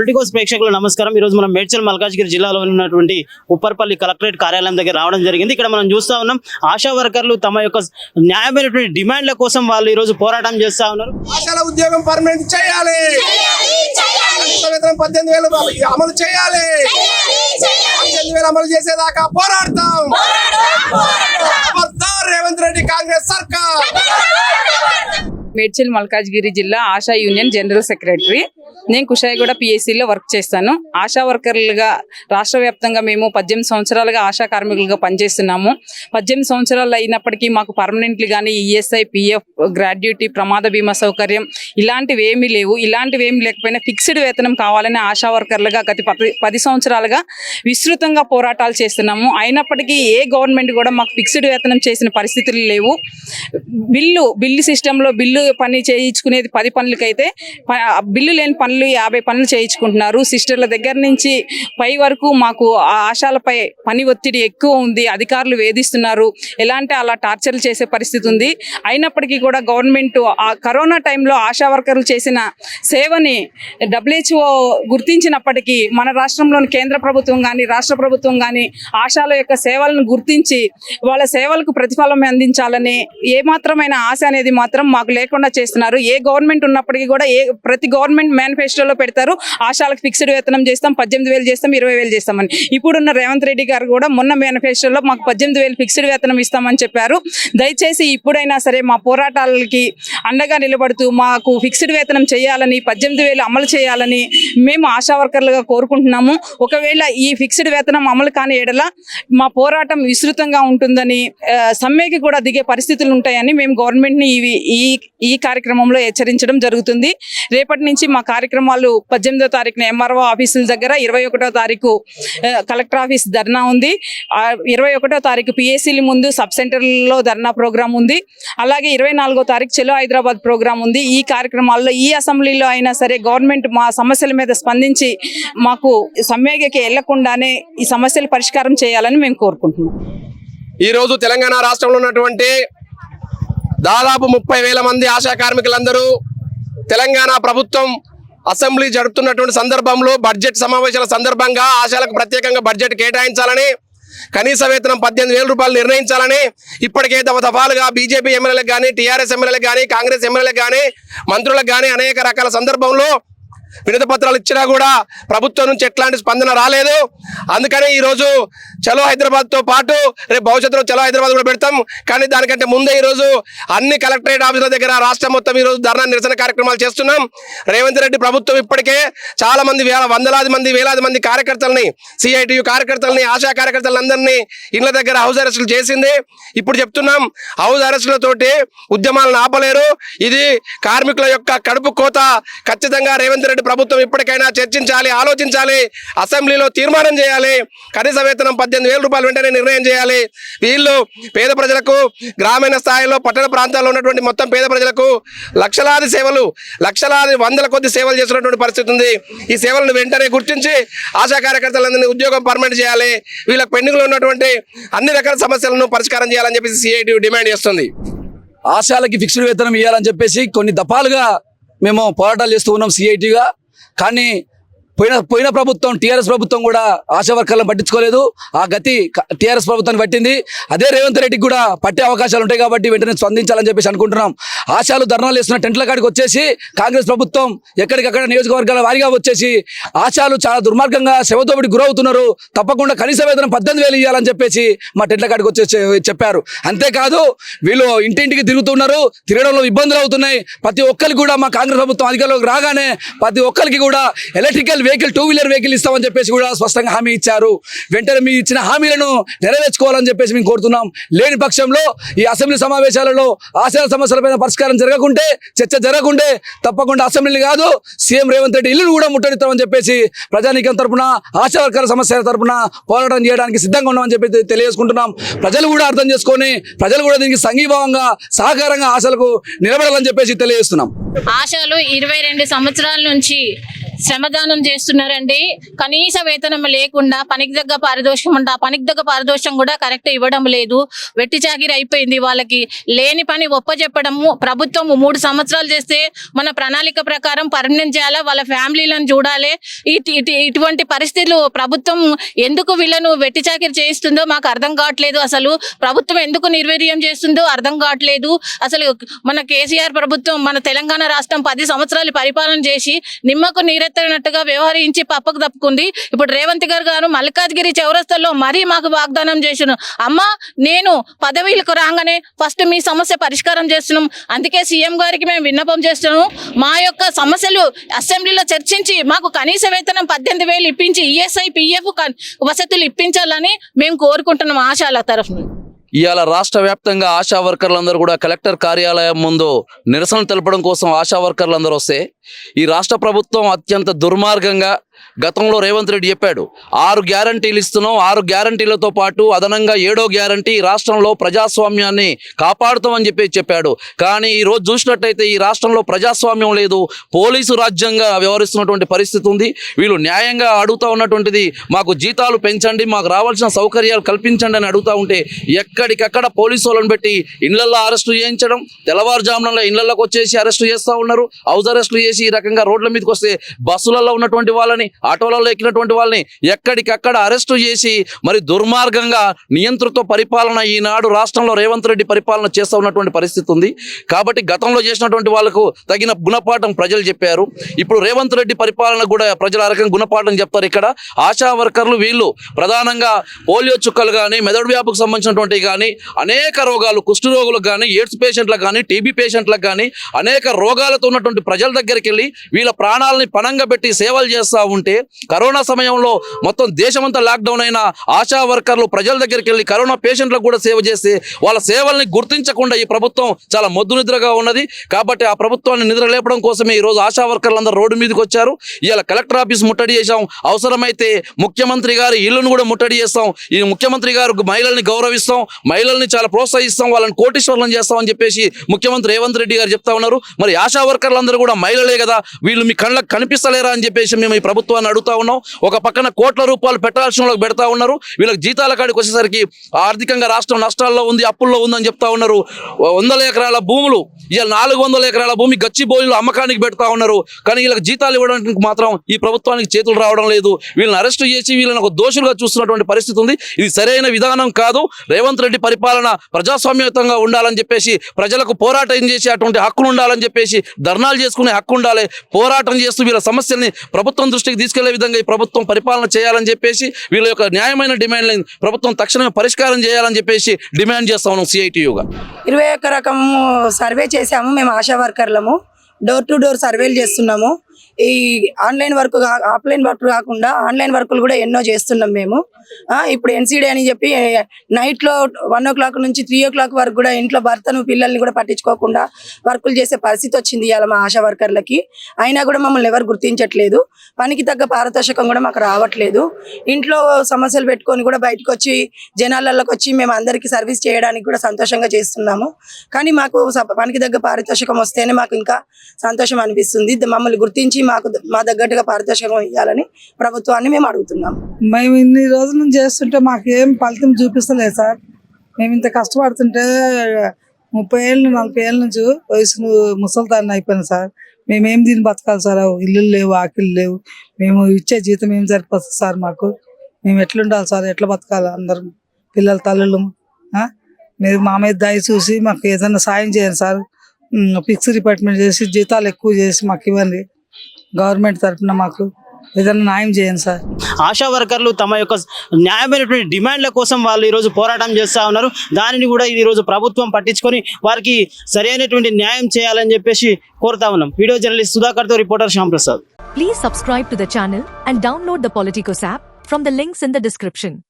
Politicos ప్రేక్షకులు నమస్కారం. ఈరోజు మనం మేడ్చల్ మల్కాజ్గిరి జిల్లాలో ఉన్నటువంటి ఉప్పర్పల్లి కలెక్టరేట్ కార్యాలయం దగ్గర రావడం జరిగింది. ఇక్కడ మనం చూస్తా ఉన్నాం ఆశా వర్కర్లు తమ యొక్క న్యాయమైనటువంటి డిమాండ్ల కోసం వాళ్ళు ఈరోజు పోరాటం చేస్తా ఉన్నారు. ఆశాల ఉద్యోగం పర్మనెంట్ చేయాలి. పద్దెనిమిది వేలు అమలు చేయాలి. పద్దెనిమిది వేలు అమలు చేసేదాకా పోరాడతాం. రేవంత్ రెడ్డి కాంగ్రెస్ సర్కార్. మేడ్చల్ మల్కాజ్గిరి జిల్లా ఆశా యూనియన్ జనరల్ సెక్రటరీ. నేను కుషాయిగూడ పిఎస్సిలో వర్క్ చేస్తాను. ఆశా వర్కర్లుగా రాష్ట్ర వ్యాప్తంగా మేము పద్దెనిమిది సంవత్సరాలుగా ఆశా కార్మికులుగా పనిచేస్తున్నాము. పద్దెనిమిది సంవత్సరాలు అయినప్పటికీ మాకు పర్మనెంట్లీ కానీ ఈఎస్ఐ పిఎఫ్ గ్రాడ్యుటీ ప్రమాద బీమా సౌకర్యం ఇలాంటివి ఏమీ లేవు. ఇలాంటివి ఏమి లేకపోయినా ఫిక్స్డ్ వేతనం కావాలని ఆశా వర్కర్లుగా గత పది సంవత్సరాలుగా విస్తృతంగా పోరాటాలు చేస్తున్నాము. అయినప్పటికీ ఏ గవర్నమెంట్ కూడా మాకు ఫిక్స్డ్ వేతనం చేసిన పరిస్థితులు లేవు. బిల్లు బిల్లు సిస్టంలో బిల్లు పని చేయించుకునేది పది పనులకైతే బిల్లు లేని పనులు యాభై పనులు చేయించుకుంటున్నారు. సిస్టర్ల దగ్గర నుంచి పై వరకు మాకు ఆ ఆశాలపై పని ఒత్తిడి ఎక్కువ ఉంది. అధికారులు వేధిస్తున్నారు. ఎలా అంటే అలా టార్చర్లు చేసే పరిస్థితి ఉంది. అయినప్పటికీ కూడా గవర్నమెంట్ ఆ కరోనా టైంలో ఆశా వర్కర్లు చేసిన సేవని డబ్ల్యూహెచ్ఓ గుర్తించినప్పటికీ మన రాష్ట్రంలోని కేంద్ర ప్రభుత్వం కానీ రాష్ట్ర ప్రభుత్వం కానీ ఆశాల యొక్క సేవలను గుర్తించి వాళ్ళ సేవలకు ప్రతిఫలం అందించాలని ఏ మాత్రమైన ఆశ అనేది మాత్రం మాకు లేకుండా చేస్తున్నారు. ఏ గవర్నమెంట్ ఉన్నప్పటికీ కూడా ఏ ప్రతి గవర్నమెంట్ మేనిఫెస్టోలో పెడతారు. ఆశాలకు ఫిక్స్డ్ వేతనం చేస్తాం పద్దెనిమిది వేలు చేస్తాం ఇరవై వేలు చేస్తామని. ఇప్పుడున్న రేవంత్ రెడ్డి గారు కూడా మొన్న మేనిఫెస్టోలో మాకు పద్దెనిమిది వేలు ఫిక్స్డ్ వేతనం ఇస్తామని చెప్పారు. దయచేసి ఇప్పుడైనా సరే మా పోరాటాలకి అండగా నిలబడుతూ మాకు ఫిక్స్డ్ వేతనం చేయాలని పద్దెనిమిది వేలు అమలు చేయాలని మేము ఆశా వర్కర్లుగా కోరుకుంటున్నాము. ఒకవేళ ఈ ఫిక్స్డ్ వేతనం అమలు కాని ఎడల మా పోరాటం విస్తృతంగా ఉంటుందని సమ్మెకి కూడా దిగే పరిస్థితులు ఉంటాయని మేము గవర్నమెంట్ని ఈ ఈ కార్యక్రమంలో హెచ్చరించడం జరుగుతుంది. రేపటి నుంచి మా కార్యక్రమాలు పద్దెనిమిదో తారీఖున ఎంఆర్ఓ ఆఫీసుల దగ్గర ఇరవై ఒకటో తారీఖు కలెక్టర్ ఆఫీస్ ధర్నా ఉంది. ఇరవై ఒకటో తారీఖు పిఎస్సీల ముందు సబ్ సెంటర్లో ధర్నా ప్రోగ్రాం ఉంది. అలాగే ఇరవై నాలుగో తారీఖు చెలో హైదరాబాద్ ప్రోగ్రాం ఉంది. ఈ కార్యక్రమాల్లో ఈ అసెంబ్లీలో అయినా సరే గవర్నమెంట్ మా సమస్యల మీద స్పందించి మాకు సమ్మెకి వెళ్ళకుండానే ఈ సమస్యలు పరిష్కారం చేయాలని మేము కోరుకుంటున్నాం. ఈరోజు తెలంగాణ రాష్ట్రంలో ఉన్నటువంటి దాదాపు ముప్పై వేల మంది ఆశా కార్మికులందరూ తెలంగాణ ప్రభుత్వం అసెంబ్లీ జరుపుతున్నటువంటి సందర్భంలో బడ్జెట్ సమావేశాల సందర్భంగా ఆశాలకు ప్రత్యేకంగా బడ్జెట్ కేటాయించాలని కనీస వేతనం పద్దెనిమిది వేల రూపాయలు నిర్ణయించాలని ఇప్పటికే దఫ దఫాలుగా బీజేపీ ఎమ్మెల్యేలకు కానీ టీఆర్ఎస్ ఎమ్మెల్యేలకు కానీ కాంగ్రెస్ ఎమ్మెల్యేలకు కానీ మంత్రులకు కానీ అనేక రకాల సందర్భంలో వినతి పత్రాలు ఇచ్చినా కూడా ప్రభుత్వం నుంచి ఎట్లాంటి స్పందన రాలేదు. అందుకనే ఈరోజు చలో హైదరాబాద్తో పాటు రేపు భవిష్యత్తులో చలో హైదరాబాద్ కూడా పెడతాం. కానీ దానికంటే ముందే ఈరోజు అన్ని కలెక్టరేట్ ఆఫీసుల దగ్గర రాష్ట్రం మొత్తం ఈరోజు ధర్నా నిరసన కార్యక్రమాలు చేస్తున్నాం. రేవంత్ రెడ్డి ప్రభుత్వం ఇప్పటికే చాలా మంది వేల వందలాది మంది వేలాది మంది కార్యకర్తలని సిఐటియు కార్యకర్తలని ఆశా కార్యకర్తలందరినీ ఇళ్ళ దగ్గర హౌస్ అరెస్టులు చేసింది. ఇప్పుడు చెప్తున్నాం హౌస్ అరెస్టులతోటి ఉద్యమాలను ఆపలేరు. ఇది కార్మికుల యొక్క కడుపు కోత. ఖచ్చితంగా రేవంత్ రెడ్డి ప్రభుత్వం ఇప్పటికైనా చర్చించాలి ఆలోచించాలి అసెంబ్లీలో తీర్మానం చేయాలి కనీస వేతనం పద్దెనిమిది వేల రూపాయలు వెంటనే నిర్ణయం చేయాలి. వీళ్ళు పేద ప్రజలకు గ్రామీణ స్థాయిలో పట్టణ ప్రాంతాల్లో ఉన్నటువంటి మొత్తం పేద ప్రజలకు లక్షలాది సేవలు లక్షలాది వందల కొద్ది సేవలు చేస్తున్నటువంటి పరిస్థితి ఉంది. ఈ సేవలను వెంటనే గుర్తించి ఆశా కార్యకర్తలందరినీ ఉద్యోగం పర్మనెంట్ చేయాలి. వీళ్ళకి పెండింగ్లో ఉన్నటువంటి అన్ని రకాల సమస్యలను పరిష్కారం చేయాలని చెప్పేసి సిఐటి డిమాండ్ చేస్తుంది. ఆశాలకి ఫిక్స్డ్ వేతనం ఇవ్వాలని చెప్పేసి కొన్ని దఫాలుగా మేము పోరాటాలు చేస్తూ ఉన్నాం సిఐటిగా కానీ పోయిన పోయిన ప్రభుత్వం టీఆర్ఎస్ ప్రభుత్వం కూడా ఆశా వర్కర్లను పట్టించుకోలేదు. ఆ గతి టీఆర్ఎస్ ప్రభుత్వాన్ని పట్టింది. అదే రేవంత్ రెడ్డికి కూడా పట్టే అవకాశాలు ఉంటాయి కాబట్టి వెంటనే స్పందించాలని చెప్పేసి అనుకుంటున్నాం. ఆశాలు ధర్నాలు వేస్తున్న టెంట్ల కాడికి వచ్చేసి కాంగ్రెస్ ప్రభుత్వం ఎక్కడికక్కడ నియోజకవర్గాల వారిగా వచ్చేసి ఆశాలు చాలా దుర్మార్గంగా శవదోపిడి గురవుతున్నారు. తప్పకుండా కనీస వేతనం పద్దెనిమిది వేలు ఇవ్వాలని చెప్పేసి మా టెంట్ల కాడికి వచ్చేసి చెప్పారు. అంతేకాదు వీళ్ళు ఇంటింటికి తిరుగుతున్నారు. తిరగడంలో ఇబ్బందులు అవుతున్నాయి. ప్రతి ఒక్కరికి కూడా మా కాంగ్రెస్ ప్రభుత్వం అధికారంలోకి రాగానే ప్రతి ఒక్కరికి కూడా electrical vehicle two wheeler vehicle ఇస్తామని చెప్పేసి కూడా స్పష్టంగా హామీ ఇచ్చారు. వెంటనే మీ ఇచ్చిన హామీలను నెరవేర్చుకోవాలని చెప్పేసి మేము కోరుతున్నాం. లేని పక్షంలో ఈ అసెంబ్లీ సమావేశాలలో ఆశయ సమస్యలపైన పరిష్కారం జరగకుంటే చర్చ జరగకుంటే తప్పకుండా అసెంబ్లీని కాదు సీఎం రేవంత్ రెడ్డి ఇల్లును కూడా ముట్టడిస్తామని చెప్పేసి ప్రజానీకం తరపున ఆశా వర్గాల సమస్యల తరపున పోరాటం చేయడానికి సిద్ధంగా ఉన్నామని చెప్పి తెలియజేసుకుంటున్నాం. ప్రజలు కూడా అర్థం చేసుకొని ప్రజలు కూడా దీనికి సంఘీభావంగా సహకారంగా ఆశలకు నిలబడాలని చెప్పేసి తెలియజేస్తున్నాం. ఆశలు ఇరవై రెండు సంవత్సరాల నుంచి శ్రమదానం చేస్తున్నారండి. కనీస వేతనం లేకుండా పనికి దగ్గర పారితోషికం ఉంటే ఆ పనికి తగ్గ పారితోషికం కూడా కరెక్ట్ ఇవ్వడం లేదు. వెట్టి చాకిరి అయిపోయింది వాళ్ళకి. లేని పని ఒప్పచెప్పడము ప్రభుత్వం మూడు సంవత్సరాలు చేస్తే మన ప్రణాళిక ప్రకారం పర్మనెంట్ చేయాలా? వాళ్ళ ఫ్యామిలీలను చూడాలి. ఇటు- ఇటువంటి పరిస్థితులు ప్రభుత్వం ఎందుకు వీళ్ళను వెట్టి చాకిరి చేయిస్తుందో మాకు అర్థం కావట్లేదు అసలు. ప్రభుత్వం ఎందుకు నిర్వీర్యం చేస్తుందో అర్థం కావట్లేదు. అసలు మన కేసీఆర్ ప్రభుత్వం మన తెలంగాణ రాష్ట్రం పది సంవత్సరాలు పరిపాలన చేసి నిమ్మకు నీరెత్తనట్టుగా వ్యవహరించి పప్పకు తప్పుకుంది. ఇప్పుడు రేవంత్ గారు గారు మల్కాజ్గిరి చౌరస్తల్లో మరీ మాకు వాగ్దానం చేసిన అమ్మ నేను పదవీలకు రాగానే ఫస్ట్ మీ సమస్య పరిష్కారం చేస్తున్నాం. అందుకే సీఎం గారికి మేము విన్నపం చేస్తున్నాము. మా యొక్క సమస్యలు అసెంబ్లీలో చర్చించి మాకు కనీస వేతనం పద్దెనిమిది వేలు ఇప్పించి ఈఎస్ఐ పిఎఫ్ వసతులు ఇప్పించాలని మేము కోరుకుంటున్నాం ఆశాల తరఫున. ఇవాళ రాష్ట్ర వ్యాప్తంగా ఆశా వర్కర్లందరూ కూడా కలెక్టర్ కార్యాలయం ముందు నిరసన తెలపడం కోసం ఆశా వర్కర్లందరూ వస్తే ఈ రాష్ట్ర ప్రభుత్వం అత్యంత దుర్మార్గంగా గతంలో రేవంత్ రెడ్డి చెప్పాడు ఆరు గ్యారంటీలు ఇస్తున్నాం ఆరు గ్యారంటీలతో పాటు అదనంగా ఏడో గ్యారంటీ రాష్ట్రంలో ప్రజాస్వామ్యాన్ని కాపాడుతామని చెప్పి చెప్పాడు. కానీ ఈ రోజు చూసినట్టయితే ఈ రాష్ట్రంలో ప్రజాస్వామ్యం లేదు పోలీసు రాజ్యంగా వ్యవహరిస్తున్నటువంటి పరిస్థితి ఉంది. వీళ్ళు న్యాయంగా అడుగుతా ఉన్నటువంటిది మాకు జీతాలు పెంచండి మాకు రావాల్సిన సౌకర్యాలు కల్పించండి అని అడుగుతా ఉంటే ఎక్కడికక్కడ పోలీసు వాళ్ళని పెట్టి ఇళ్ళల్లో అరెస్టు చేయించడం తెల్లవారుజామున ఇళ్ళలోకి వచ్చేసి అరెస్టు చేస్తూ ఉన్నారు. హౌస్ అరెస్టులు చేసి ఈ రకంగా రోడ్ల మీదకి వస్తే బస్సులలో ఉన్నటువంటి వాళ్ళని ఆటోలలో ఎక్కినటువంటి వాళ్ళని ఎక్కడికక్కడ అరెస్టు చేసి మరి దుర్మార్గంగా నియంతృత్వ పరిపాలన ఈనాడు రాష్ట్రంలో రేవంత్ రెడ్డి పరిపాలన చేస్తూ ఉన్నటువంటి పరిస్థితి ఉంది. కాబట్టి గతంలో చేసినటువంటి వాళ్ళకు తగిన గుణపాఠం ప్రజలు చెప్పారు. ఇప్పుడు రేవంత్ రెడ్డి పరిపాలన కూడా ప్రజల రకంగా గుణపాఠం చెప్తారు ఇక్కడ. ఆశా వర్కర్లు వీళ్ళు ప్రధానంగా పోలియో చుక్కలు కానీ మెదడు వ్యాపుకు సంబంధించినటువంటి కానీ అనేక రోగాలు కుష్ఠ రోగులకు కానీ ఎయిడ్స్ పేషెంట్లకు కానీ టీబీ పేషెంట్లకు కానీ అనేక రోగాలతో ఉన్నటువంటి ప్రజల దగ్గరికి వెళ్ళి వీళ్ళ ప్రాణాలని పణంగా పెట్టి సేవలు చేస్తూ ఉంటే కరోనా సమయంలో మొత్తం దేశమంతా లాక్డౌన్ అయిన ఆశా వర్కర్లు ప్రజల దగ్గరికి వెళ్ళి కరోనా పేషెంట్లకు కూడా సేవ చేస్తే వాళ్ళ సేవల్ని గుర్తించకుండా ఈ ప్రభుత్వం చాలా మొద్దు నిద్రగా ఉన్నది. కాబట్టి ఆ ప్రభుత్వాన్ని నిద్ర లేపడం కోసమే ఈ రోజు ఆశా వర్కర్లు అందరూ రోడ్డు మీదకి వచ్చారు. ఇవాళ కలెక్టర్ ఆఫీస్ ముట్టడి చేశాం. అవసరమైతే ముఖ్యమంత్రి గారి ఇల్లును కూడా ముట్టడి చేస్తాం. ఈ ముఖ్యమంత్రి గారు మహిళల్ని గౌరవిస్తాం. మహిళల్ని చాలా ప్రోత్సహిస్తాం. వాళ్ళని కోటీశ్వర్లను చేస్తాం అని చెప్పేసి ముఖ్యమంత్రి రేవంత్ రెడ్డి గారు చెప్తా ఉన్నారు. మరి ఆశా వర్కర్లందరూ కూడా మహిళలే కదా. వీళ్ళు మీ కళ్ళకు కనిపిస్తలేరా అని చెప్పేసి మేము ఈ ప్రభుత్వాన్ని అడుగుతా ఉన్నాం ఒక పక్కన కోట్ల రూపాయలు పెట్టాల్సిన వాళ్ళకి పెడతా ఉన్నారు వీళ్ళకి జీతాల కాడికి వచ్చేసరికి ఆర్థికంగా రాష్ట్రం నష్టాల్లో ఉంది అప్పుల్లో ఉందని చెప్తా ఉన్నారు. వందల ఎకరాల భూములు ఇలా నాలుగు వందల ఎకరాల భూమి గచ్చి బోయిలు అమ్మకానికి పెడతా ఉన్నారు. కానీ వీళ్ళకి జీతాలు ఇవ్వడానికి మాత్రం ఈ ప్రభుత్వానికి చేతులు రావడం లేదు. వీళ్ళని అరెస్ట్ చేసి వీళ్ళని ఒక దోషులుగా చూస్తున్నటువంటి పరిస్థితి ఉంది. ఇది సరైన విధానం కాదు. రేవంత్ రెడ్డి పరిపాలన ప్రజాస్వామ్యయుతంగా ఉండాలని చెప్పేసి ప్రజలకు పోరాటం చేసే అటువంటి హక్కులు ఉండాలని చెప్పేసి ధర్నాలు చేసుకునే హక్కు ఉండాలి. పోరాటం చేస్తూ వీళ్ళ సమస్యల్ని ప్రభుత్వం దృష్టి దృష్టికి తీసుకెళ్ళే విధంగా ఈ ప్రభుత్వం పరిపాలన చేయాలని చెప్పేసి వీళ్ళ యొక్క న్యాయమైన డిమాండ్ ప్రభుత్వం తక్షణమే పరిష్కారం చేయాలని చెప్పేసి డిమాండ్ చేస్తా ఉన్నాం సిఐటియుగా ఇరవై ఒక్క రకము సర్వే చేసాము మేము ఆశా వర్కర్లము. డోర్ టు డోర్ సర్వేలు చేస్తున్నాము. ఈ ఆన్లైన్ వర్క్ ఆఫ్లైన్ వర్క్ కాకుండా ఆన్లైన్ వర్క్లు కూడా ఎన్నో చేస్తున్నాం మేము. ఆ, ఇప్పుడు ఎన్సీడీ అని చెప్పి నైట్లో వన్ ఓ క్లాక్ నుంచి త్రీ ఓ క్లాక్ వరకు కూడా ఇంట్లో భర్తను పిల్లల్ని కూడా పట్టించుకోకుండా వర్కులు చేసే పరిస్థితి వచ్చింది ఇవాళ మా ఆశా వర్కర్లకి. అయినా కూడా మమ్మల్ని ఎవరు గుర్తించట్లేదు. పనికి తగ్గ పారితోషికం కూడా మాకు రావట్లేదు. ఇంట్లో సమస్యలు పెట్టుకొని కూడా బయటకు వచ్చి జనాలలోకి వచ్చి మేము అందరికీ సర్వీస్ చేయడానికి కూడా సంతోషంగా చేస్తున్నాము. కానీ మాకు స- పనికి తగ్గ పారితోషికం వస్తేనే మాకు ఇంకా సంతోషం అనిపిస్తుంది. మమ్మల్ని గుర్తించి మాకు మా తగ్గట్టుగా పారితోషికం ఇవ్వాలని ప్రభుత్వాన్ని మేము అడుగుతున్నాం. మేము ఇన్ని రోజుల నుంచి చేస్తుంటే మాకేం ఫలితం చూపిస్తలేదు సార్. మేము ఇంత కష్టపడుతుంటే ముప్పై ఏళ్ళు నలభై ఏళ్ళ నుంచి వయసు ముసలిదాన్ని అయిపోయింది సార్. మేమేం దీన్ని బతకాలి సార్? ఇల్లు లేవు ఆకిళ్ళు లేవు. మేము ఇచ్చే జీతం ఏం సరిపోతుంది సార్ మాకు? మేము ఎట్లుండాలి సార్? ఎట్లా బతకాలి అందరం? పిల్లల తల్లులు మీరు మా మీద దయ చూసి మాకు ఏదైనా సాయం చేయండి సార్. ఫిక్స్ డిపార్ట్మెంట్ చేసి జీతాలు ఎక్కువ చేసి మాకు ఇవ్వండి. గవర్నమెంట్ తరఫున మాకు ఏదైనా న్యాయం చేయండి సార్. ఆశా వర్కర్లు తమ యొక్క న్యాయమైనటువంటి డిమాండ్ల కోసం వాళ్ళు ఈరోజు పోరాటం చేస్తూ ఉన్నారు. దానిని కూడా ఈ రోజు ప్రభుత్వం పట్టించుకొని వారికి సరైనటువంటి న్యాయం చేయాలని చెప్పేసి కోరుతా ఉన్నాం. Video journalist సుధాకర్తో reporter Shyam Prasad Please subscribe to the channel and download the Politicos app from the links in the description.